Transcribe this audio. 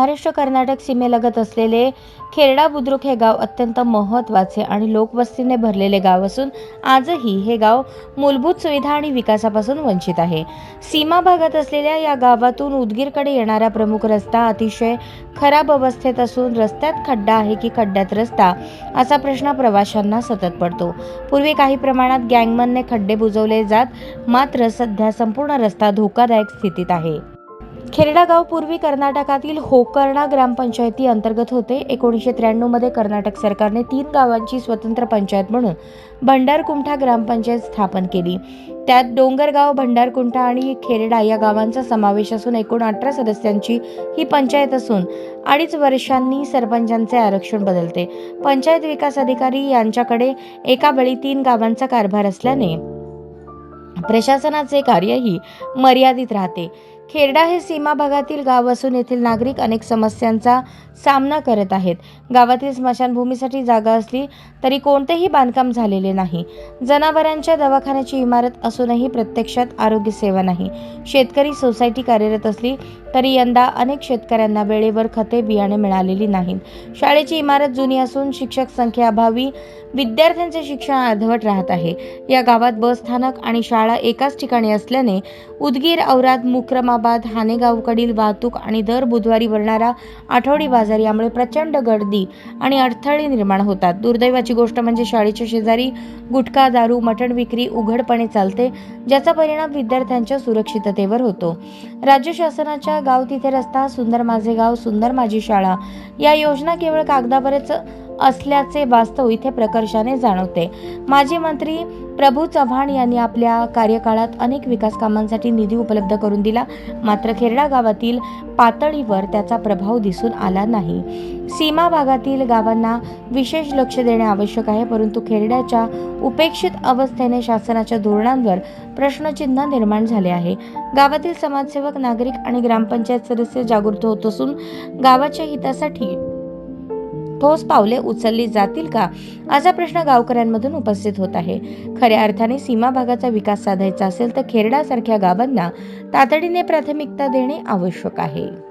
Maharashtra Karnataka सीमेलगत असलेले खेरडा बुद्रुक हे गाव अत्यंत महत्त्वाचे आणि लोकवस्तीने भरलेले गाव असून आजही हे गाव मूलभूत सुविधा आणि विकासापासून वंचित आहे. सीमा भागात असलेल्या या गावातून उदगीरकडे येणारा प्रमुख रस्ता अतिशय खराब अवस्थेत असून रस्त्यात खड्डा आहे की खड्ड्यात रस्ता असा प्रश्न प्रवाशांना सतत पडतो. पूर्वी काही प्रमाणात गँगमनने खड्डे बुजवले जात मात्र सध्या संपूर्ण रस्ता धोकादायक स्थितीत आहे. खेरडा गाव पूर्वी कर्नाटकातील होकर्णा ग्रामपंचायती अंतर्गत होते. एकोणीसशे त्र्याण्णवमध्ये कर्नाटक सरकारने तीन गावांची स्वतंत्र पंचायत म्हणून भंडारकुंठा ग्रामपंचायत स्थापन केली. त्यात डोंगरगाव भंडारकुंठा आणि खेरडा या गावांचा समावेश असून एकूण अठरा सदस्यांची ही पंचायत असून अडीच वर्षांनी सरपंचांचे आरक्षण बदलते. पंचायत विकास अधिकारी यांच्याकडे एका वेळी तीन गावांचा कारभार असल्याने प्रशासनाचे कार्यही मर्यादित राहते. खेरडा हे सीमा भागातील गाव असून येथील नागरिक अनेक समस्यांचा सामना करत आहेत. गावातील स्मशानभूमीसाठी जागा असली तरी कोणतेही बांधकाम झालेले नाही. जनावरांच्या दवाखान्याची इमारत असूनही प्रत्यक्षात आरोग्य सेवा नाही. शेतकरी सोसायटी कार्यरत असली तरी यंदा अनेक शेतकऱ्यांना वेळेवर खते बियाणे मिळालेली नाहीत. शाळेची इमारत जुनी असून शिक्षक संख्येअभावी विद्यार्थ्यांचे शिक्षण अर्धवट राहत आहे. या गावात बस स्थानक आणि शाळा एकाच ठिकाणी असल्याने उदगीर औराद औरंगाबाद हानेगावकडील वाहतूक आणि दर बुधवारी भरणारा आठवडी बाजार यामुळे प्रचंड गर्दी आणि अडथळे निर्माण होतात. दुर्दैवाची गोष्ट म्हणजे शाळेच्या शेजारी गुटखा दारू मटण विक्री उघडपणे चालते ज्याचा परिणाम विद्यार्थ्यांच्या सुरक्षिततेवर होतो. राज्य शासनाच्या गाव तिथे रस्ता सुंदर माझे गाव सुंदर माझी शाळा या योजना केवळ कागदावरच असल्याचे वास्तव इथे प्रकर्षाने जाणवते. माजी मंत्री प्रभू चव्हाण यांनी आपल्या कार्यकाळात अनेक विकास कामांसाठी निधी उपलब्ध करून दिला. मात्र खेरडा गावातील पातळीवर त्याचा प्रभाव दिसून आला नाही. सीमा भागातील गावांना विशेष लक्ष देणे आवश्यक आहे परंतु खेरड्याच्या उपेक्षित अवस्थेने शासनाच्या धोरणांवर प्रश्नचिन्ह निर्माण झाले आहे. गावातील समाजसेवक नागरिक आणि ग्रामपंचायत सदस्य जागृत होत असून गावाच्या हितासाठी ठोस पावले उचलली जातील का? असा प्रश्न गावकऱ्यांमधून उपस्थित होत आहे. खऱ्या अर्थाने सीमा भागाचा विकास साधायचा असेल तर खेरडासारख्या गावांना तातडीने प्राथमिकता देणे आवश्यक आहे.